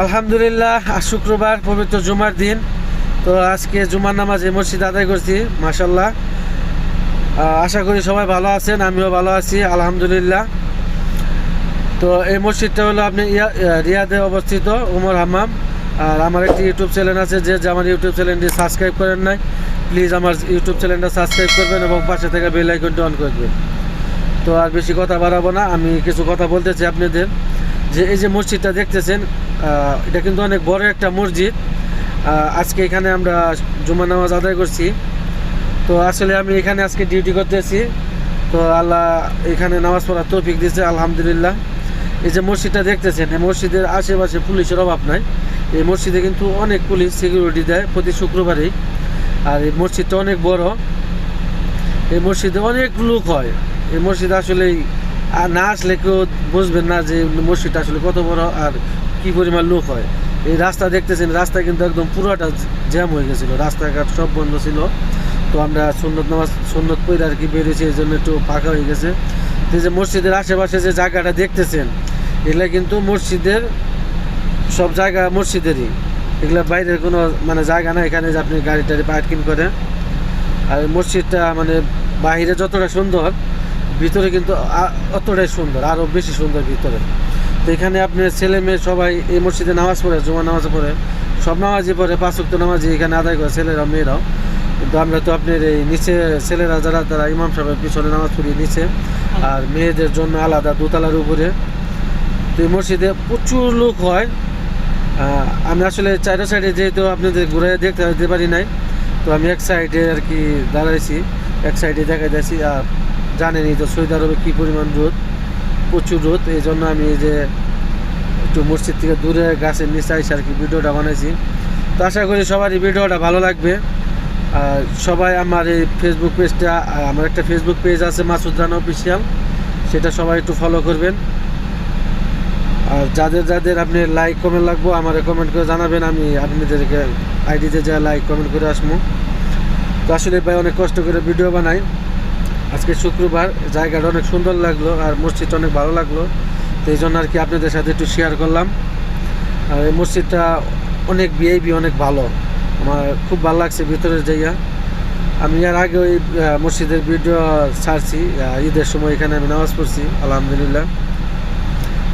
আলহামদুলিল্লাহ শুক্রবার পবিত্র জুমার দিন। তো আজকে জুমার নামাজ এই মসজিদ আদায় করছি মাসাল্লাহ আশা করি সবাই ভালো আছেন, আমিও ভালো আছি, আলহামদুলিল্লাহ। তো এই মসজিদটা হলো আপনি রিয়াদে অবস্থিত, উমর হাম্মাম। আর আমার একটি ইউটিউব চ্যানেল আছে যে আমার ইউটিউব চ্যানেলটি সাবস্ক্রাইব করেন নাই, প্লিজ আমার ইউটিউব চ্যানেলটা সাবস্ক্রাইব করবেন এবং পাশে থেকে বেল আইকনটি অন করে দেবেন। তো আর বেশি কথা বাড়াবো না, আমি কিছু কথা বলতে চাই আপনাদের। যে এই যে মসজিদটা দেখতেছেন এটা কিন্তু অনেক বড় একটা মসজিদ। আজকে এখানে আমরা জুমা নামাজ আদায় করছি। তো আসলে আমি এখানে আজকে ডিউটি করতেছি। তো আল্লাহ এখানে নামাজ পড়ার তৌফিক দিয়েছে, আলহামদুলিল্লাহ। এই যে মসজিদটা দেখতেছেন, এই মসজিদের আশেপাশে পুলিশের অভাব নাই। এই মসজিদে কিন্তু অনেক পুলিশ সিকিউরিটি দেয় প্রতি শুক্রবারেই। আর এই মসজিদটা অনেক বড়। এই মসজিদে অনেক লোক হয়। এই মসজিদে আসলে না আসলে কেউ বুঝবেন না যে মসজিদটা আসলে কত বড় আর কি পরিমাণ লোক হয়। এই রাস্তা দেখতেছেন, রাস্তা কিন্তু একদম পুরোটা জ্যাম হয়ে গেছিল। রাস্তাঘাট সব বন্ধ ছিল। তো আমরা সুন্নত নামাজ, সুন্নত পইরা আর কি বেরিয়েছি, এই জন্য একটু ফাঁকা হয়ে গেছে। তো যে মসজিদের আশেপাশে যে জায়গাটা দেখতেছেন, এগুলা কিন্তু মসজিদের সব জায়গা মসজিদেরই। এগুলা বাইরের কোনো মানে জায়গা না, এখানে যে আপনি গাড়ি টাড়ি পার্কিং করেন। আর মসজিদটা মানে বাইরে যতটা সুন্দর ভিতরে কিন্তু অতটাই সুন্দর আরও বেশি সুন্দর ভিতরে। তো এখানে আপনার ছেলে মেয়ে সবাই এই মসজিদে নামাজ পড়ে জুমা নামাজ পড়ে, সব নামাজই পড়ে পাঁচক্ত নামাজই এখানে আদায় করে ছেলেরা, মেয়েরাও। কিন্তু আমরা তো আপনার এই নিচে ছেলেরা যারা, তারা ইমাম সাহেবের পিছনে নামাজ পড়ি নিচে আর মেয়েদের জন্য আলাদা দোতলার উপরে। তো এই মসজিদে প্রচুর লোক হয়। আমি আসলে চারটা সাইডে যেহেতু আপনাদের ঘুরে দেখতে পারি নাই, তো আমি এক সাইডে আর কি দাঁড়াইছি, এক সাইডে দেখা যাচ্ছি আর জানেনই তো সৌদি আরবে কী পরিমাণ রোদ, প্রচুর রোদ এই জন্য আমি এই যে একটু মসজিদ থেকে দূরে গাছের নিচে আইসে আর কি ভিডিওটা বানাইছি। তো আশা করি সবারই ভিডিওটা ভালো লাগবে। আর সবাই আমার এই ফেসবুক পেজটা আমার একটা ফেসবুক পেজ আছে, মাসুদ রানা অফিসিয়াল সেটা সবাই একটু ফলো করবেন। আর যাদের যাদের আপনি লাইক কমেন্ট লাগবো, আমার কমেন্ট করে জানাবেন, আমি আপনাদেরকে আইডিতে যা লাইক কমেন্ট করে আসব। তো আসলে ভাই অনেক কষ্ট করে ভিডিও বানাই। আজকে শুক্রবার, জায়গাটা অনেক সুন্দর লাগল আর মসজিদটা অনেক ভালো লাগল। তো এই জন্য আর কি আপনাদের সাথে একটু শেয়ার করলাম। আর এই মসজিদটা অনেক বিআইবি অনেক ভালো। আমার খুব ভালো লাগছে ভিতরের জায়গা আমি আর আগে ওই মসজিদের ভিডিও ছাড়ছি ঈদের সময় এখানে আমি নামাজ পড়ছি, আলহামদুলিল্লাহ।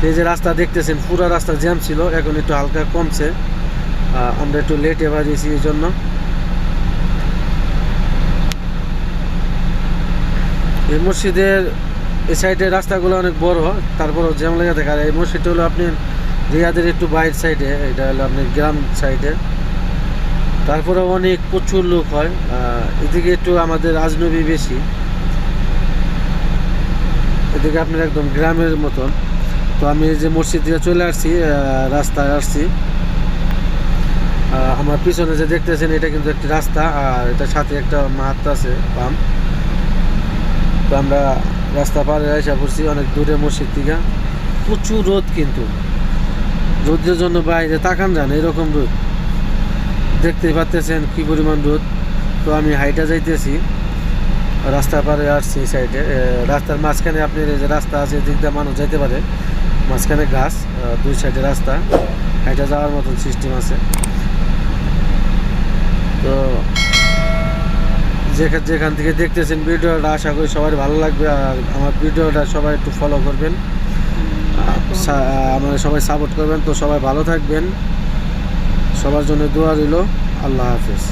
এই যে রাস্তা দেখতেছেন, পুরো রাস্তা জ্যাম ছিল, এখন একটু হালকা কমছে। আমরা একটু লেটে বাজিয়েছি এই জন্য। এই মসজিদের এই সাইডের রাস্তাগুলো অনেক বড়, তারপরও জ্যাম লেগে থাকে। আর এই মসজিদটা হলো আপনি রিয়াদের একটু বাইরের সাইডে, এটা হলো আপনি গ্রাম সাইডে। তারপরে অনেক প্রচুর লোক হয় এদিকে একটু আমাদের আজনবী বেশি। এদিকে আপনার একদম গ্রামের মতন। তো আমি যে মসজিদ দিয়ে চলে আসছি রাস্তায় আসছি। আমার পিছনে যে দেখতেছেন, এটা কিন্তু একটি রাস্তা, আর এটা সাথে একটা মাহাত আছে পাম্প তো আমরা রাস্তা পারে এসে পড়ছি অনেক দূরে মসজিদ থেকে। প্রচুর রোদ কিন্তু। রোদের জন্য বাইরে তাকান যান, এরকম রোদ। দেখতেই পাচ্তেছেন কি পরিমাণ রোদ। তো আমি হাইটা যাইতেছি, রাস্তা পারে আসছি সাইডে রাস্তার মাঝখানে আপনি যে রাস্তা আছে, এদিক দিয়ে মানুষ যাইতে পারে। মাঝখানে গাছ দুই সাইডে রাস্তা। হাইটা যাওয়ার মতন সিস্টেম আছে তো যেখান থেকে দেখতেছেন ভিডিওটা, আশা করি সবাই ভালো লাগবে। আর আমার ভিডিওটা সবাই একটু ফলো করবেন। আমাদের সবাই সাপোর্ট করবেন। তো সবাই ভালো থাকবেন। সবার জন্য দোয়া রইল। আল্লাহ হাফেজ।